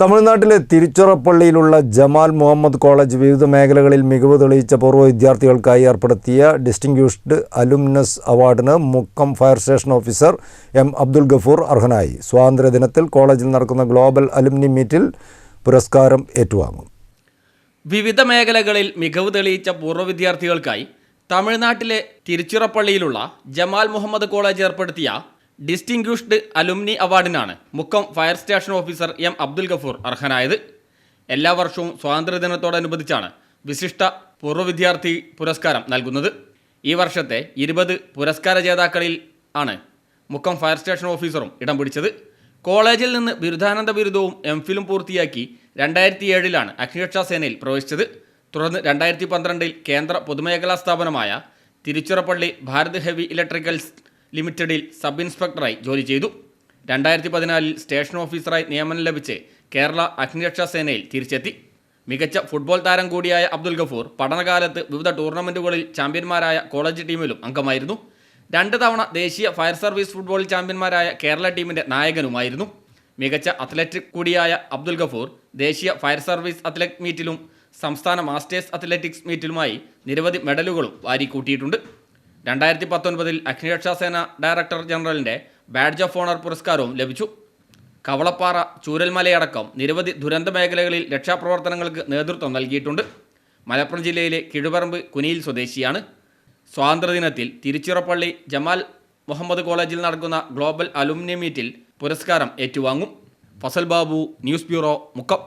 തമിഴ്നാട്ടിലെ തിരുച്ചിറപ്പള്ളിയിലുള്ള ജമാൽ മുഹമ്മദ് കോളേജ് വിവിധ മേഖലകളിൽ മികവ് തെളിയിച്ച പൂർവ വിദ്യാർത്ഥികൾക്കായി ഏർപ്പെടുത്തിയ ഡിസ്റ്റിംഗ്വിഷ്ഡ് അലുമിനസ് അവാർഡിന് Mukkam fire station officer M Abdul Gafoor അർഹനായി. സ്വാതന്ത്ര്യദിനത്തിൽ കോളേജിൽ നടക്കുന്ന ഗ്ലോബൽ അലുമിനി മീറ്റിൽ പുരസ്കാരം ഏറ്റുവാങ്ങും. വിവിധ മേഖലകളിൽ മികവ് തെളിയിച്ച പൂർവ വിദ്യാർത്ഥികൾക്കായി തമിഴ്നാട്ടിലെ തിരുച്ചിറപ്പള്ളിയിലുള്ള ജമാൽ മുഹമ്മദ് കോളേജ് ഏർപ്പെടുത്തിയ distinguished alumni അവാർഡിനാണ് Mukkam fire station officer M Abdul Gafoor അർഹനായത്. എല്ലാ വർഷവും സ്വാതന്ത്ര്യദിനത്തോടനുബന്ധിച്ചാണ് വിശിഷ്ട പൂർവ വിദ്യാർത്ഥി പുരസ്കാരം നൽകുന്നത്. ഈ വർഷത്തെ ഇരുപത് പുരസ്കാര ജേതാക്കളിൽ ആണ് മുക്കം ഫയർ സ്റ്റേഷൻ ഓഫീസറും ഇടം പിടിച്ചത്. കോളേജിൽ നിന്ന് ബിരുദാനന്ദ ബിരുദവും എം ഫിലും പൂർത്തിയാക്കി രണ്ടായിരത്തി ഏഴിലാണ് അഗ്നിരക്ഷാ സേനയിൽ പ്രവേശിച്ചത്. തുടർന്ന് രണ്ടായിരത്തി പന്ത്രണ്ടിൽ കേന്ദ്ര പൊതുമേഖലാ സ്ഥാപനമായ തിരുച്ചിറപ്പള്ളി ഭാരത് ഹെവി ഇലക്ട്രിക്കൽസ് ലിമിറ്റഡിൽ സബ് ഇൻസ്പെക്ടറായി ജോലി ചെയ്തു. രണ്ടായിരത്തി പതിനാലിൽ സ്റ്റേഷൻ ഓഫീസറായി നിയമനം ലഭിച്ച് കേരള അഗ്നിരക്ഷാ സേനയിൽ തിരിച്ചെത്തി. മികച്ച ഫുട്ബോൾ താരം കൂടിയായ അബ്ദുൽ ഗഫൂർ പഠനകാലത്ത് വിവിധ ടൂർണമെന്റുകളിൽ ചാമ്പ്യന്മാരായ കോളേജ് ടീമിലും അംഗമായിരുന്നു. രണ്ട് തവണ ദേശീയ ഫയർ സർവീസ് ഫുട്ബോൾ ചാമ്പ്യന്മാരായ കേരള ടീമിന്റെ നായകനുമായിരുന്നു. മികച്ച അത്ലറ്റിക് കൂടിയായ അബ്ദുൽ ഗഫൂർ ദേശീയ ഫയർ സർവീസ് അത്ലറ്റിക് മീറ്റിലും സംസ്ഥാന മാസ്റ്റേഴ്സ് അത്ലറ്റിക്സ് മീറ്റിലുമായി നിരവധി മെഡലുകളും വാരിക്കൂട്ടിയിട്ടുണ്ട്. രണ്ടായിരത്തി പത്തൊൻപതിൽ അഗ്നിരക്ഷാ സേന ഡയറക്ടർ ജനറലിന്റെ ബാഡ്ജ് ഓഫ് ഓണർ പുരസ്കാരവും ലഭിച്ചു. കവളപ്പാറ ചൂരൽമലയടക്കം നിരവധി ദുരന്ത മേഖലകളിൽ രക്ഷാപ്രവർത്തനങ്ങൾക്ക് നേതൃത്വം നൽകിയിട്ടുണ്ട്. മലപ്പുറം ജില്ലയിലെ കിഴുപറമ്പ് കുനിയിൽ സ്വദേശിയാണ്. സ്വാതന്ത്ര്യദിനത്തിൽ തിരുച്ചിറപ്പള്ളി ജമാൽ മുഹമ്മദ് കോളേജിൽ നടക്കുന്ന ഗ്ലോബൽ അലുമിനി മീറ്റിൽ പുരസ്കാരം ഏറ്റുവാങ്ങും. Fasal Babu news bureau Mukkam.